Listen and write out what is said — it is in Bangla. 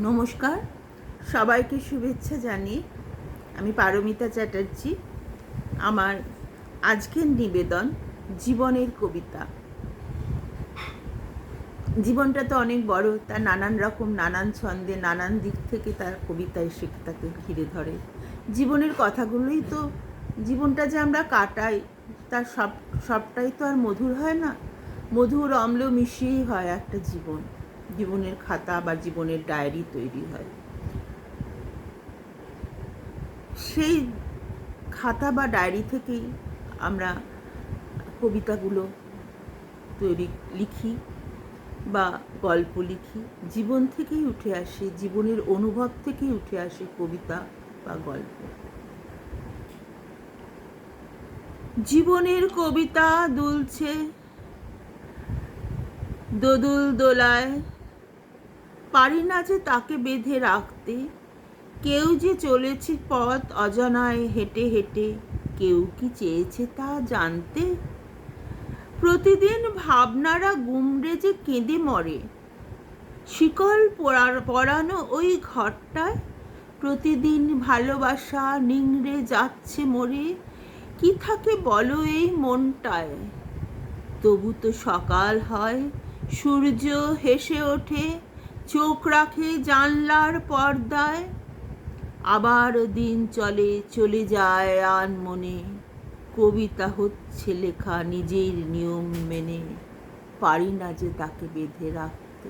নমস্কার। সবাইকে শুভেচ্ছা জানিয়ে আমি পারমিতা চ্যাটার্জি। আমার আজকের নিবেদন জীবনের কবিতা। জীবনটা তো অনেক বড়, তার নানান রকম, নানান ছন্দে, নানান দিক থেকে তার কবিতা এসে তাকে ঘিরে ধরে। জীবনের কথাগুলোই তো, জীবনটা যে আমরা কাটাই, তার সব, সবটাই তো আর মধুর হয় না। মধুর অম্ল মিশিয়েই হয় একটা জীবন। জীবনের খাতা বা জীবনের ডায়েরি তৈরি হয়। সেই খাতা বা ডায়েরি থেকেই আমরা কবিতাগুলো তৈরি লিখি বা গল্প লিখি। জীবন থেকেই উঠে আসে, জীবনের অনুভব থেকেই উঠে আসে কবিতা বা গল্প। জীবনের কবিতা দুলছে, দোদুল দোলায় পারি না যে তাকে বেঁধে রাখতে। কেউ যে চলেছে পথ অজানায় হেঁটে হেঁটে, কেউ কি চেয়েছে তা জানতে? প্রতিদিন ভাবনারা গুমড়ে যে কেঁদে মরে। শিকল পরা- পরানো ওই ঘরটায় প্রতিদিন ভালোবাসা নিংড়ে যাচ্ছে মরে। কি থাকে বলো এই মনটায়। তবু তো সকাল হয়, সূর্য হেসে ওঠে চোখ রাখে জানলার পর্দায়। আবার দিন চলে চলে যায় আন মনে। কবিতা হচ্ছে লেখা নিজের নিয়ম মেনে। পারি না যে তাকে বেঁধে রাখতে।